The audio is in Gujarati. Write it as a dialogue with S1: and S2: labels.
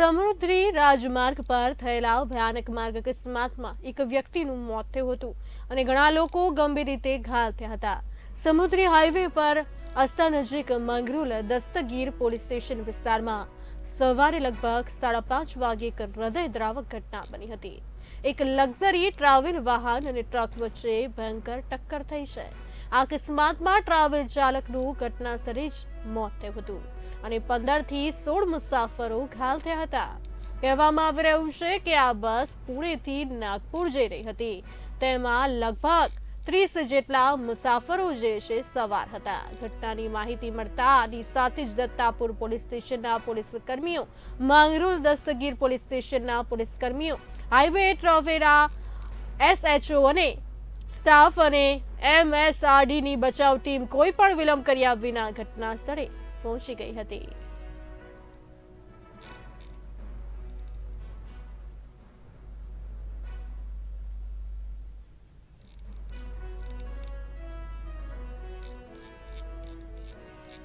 S1: સમુદ્રી રાજમાર્ગ પર થયેલા ભયાનક માર્ગ અકસ્માતમાં એક વ્યક્તિનું મોત થયું હતું અને ઘણા લોકો ગંભીર રીતે ઘાયલ થયા હતા. સમુદ્રી હાઈવે પર અસ્તા નજીક મંગરુલ દસ્તગીર પોલીસ સ્ટેશન વિસ્તારમાં સવારે લગભગ સાડા પાંચ વાગે એક હૃદયદ્રાવક ઘટના બની હતી. એક લક્ઝરી ટ્રાવેલ વાહન અને ટ્રક વચ્ચે ભયંકર ટક્કર થઈ છે. આ અકસ્માતમાં ટ્રાવેલ ચાલકનું ઘટના સ્થળે જ મોત થયું હતું અને પંદરથી સોળ મુસાફરો ઘાયલ થયા હતા. કહેવામાં આવી રહ્યું છે કે આ બસ પુણેથી નાગપુર જઈ રહી હતી. તેમાં લગભગ ત્રીસ જેટલા મુસાફરો જે છે સવાર હતા. ઘટનાની માહિતી મળતા આની સાથે જ દત્તાપુર પોલીસ સ્ટેશનના પોલીસ કર્મીઓ, માંગરોળ દસ્તગીર પોલીસ સ્ટેશનના પોલીસ કર્મીઓ, હાઈવે ટ્રાવેરા, એસએચઓ અને સ્ટાફ અને એમએસઆરડીની બચાવ ટીમ કોઈ પણ વિલંબ કર્યા વિના ઘટના સ્થળે પહોંચી ગઈ હતી.